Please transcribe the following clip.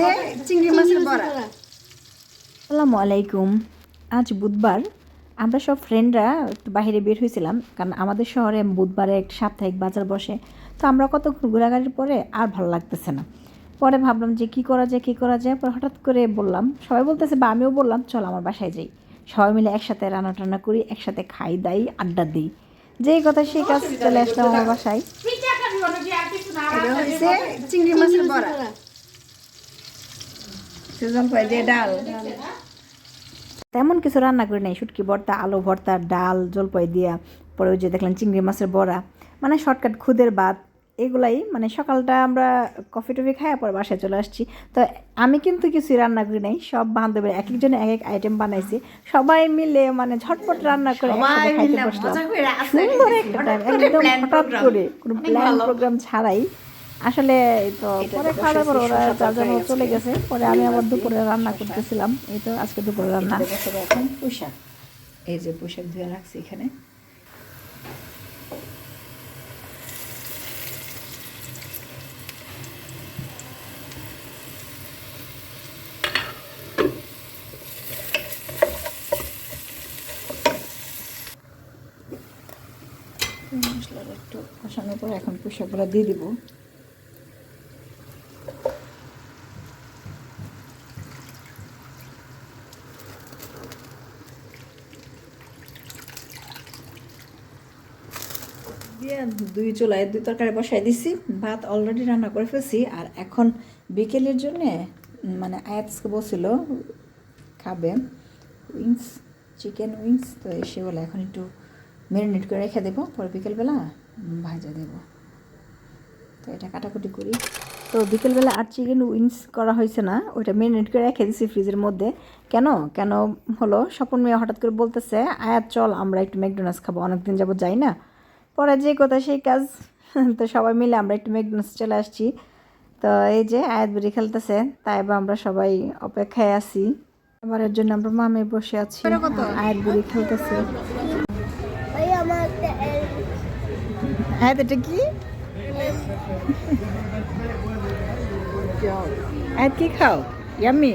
হয়েছে চিংড়ি মাছের বড়া। আসসালামু আলাইকুম। আজ বুধবার। আমরা সব ফ্রেন্ডরা একটু বাইরে বের হয়েছিলাম কারণ আমাদের শহরে বুধবারে একটা সাপ্তাহিক বাজার বসে। তো আমরা কতক্ষণ ঘোরাঘুরির পরে আর ভালো লাগতেছে না। পরে ভাবলাম যে কী করা যায় কী করা যায়। পরে হঠাৎ করে বললাম সবাই বলতেছে বা আমিও বললাম চল আমার বাসায় যাই। সবাই মিলে একসাথে রান্না টান্না করি একসাথে খাই দাই আড্ডা দিই। যেই কথা সেই কাজ চলে আসলাম আমার বাসায়। চিংড়ি মাছের বড়া। জলপাই দিয়ে ডাল। তেমন কিছু রান্না করি নাই শুটকি ভর্তা আলু ভর্তা ডাল জলপাই দিয়া। পরে ওই যে দেখলেন চিংড়ি মাছের বড়া। মানে শর্টকাট খুদের ভাত এগুলাই। মানে সকালটা আমরা কফি টফি খাই পরে বাসায় চলে আসছি। তো আমি কিন্তু কিছুই রান্না করি নাই সব বান্ধবীরা এক একজনে এক এক আইটেম বানাইছি। সবাই মিলে মানে ঝটপট রান্না করে খাইতে বসলাম। সুন্দর একটা একদম হঠাৎ করে কোনো প্ল্যান প্রোগ্রাম ছাড়াই আসলে তো পরে খাওয়া পর ওরা চার জন চলে গেছে পরে আমি আবার দুপুরে রান্না করতেছিলাম। এই তো আজকে দুপুরে রান্না। এখন পোশাক এই যে পোশাক ধুয়ে রাখছি এখানে। মশলাটা একটু কষানোর পর এখন পোশাকগুলো দিয়ে দিব। দিয়ে দুই চুলায় দুই তরকারি বসাই দিছি। ভাত অলরেডি রান্না করে ফেলছি। আর এখন বিকেলের জন্যে মানে আয়াতকে বলছিল খাবে উইংস, চিকেন উইংস, তো এসে বলে এখন একটু ম্যারিনেট করে রেখে দেবো। পরে বিকেলবেলা ভাজা দেবো। তো এটা কাটাকুটি করি। তো বিকেলবেলা আর চিকেন উইংস করা হয়েছে না। ওইটা ম্যারিনেট করে রেখে দিছি ফ্রিজের মধ্যে। কেন? কেন হলো? স্বপন মেয়ে হঠাৎ করে বলতেছে, আয়াত, চল আমরা একটু ম্যাকডোনাল্ডস খাব। অনেকদিন যাব যাই না। পরে যে কথা সেই কাজ। তো সবাই মিলে আমরা একটু ম্যাকডোনাল্ডস চলে আসছি। তো এই যে আয়াত বুড়ি খেলতেছে তাই বা আমরা সবাই অপেক্ষায় আছি। এবারের জন্য আমরা মামে বসে আছি। আয়াত বুড়ি খেলতেছে। আয়াত এটা কি? আয়াত কি খাও? ইয়ামি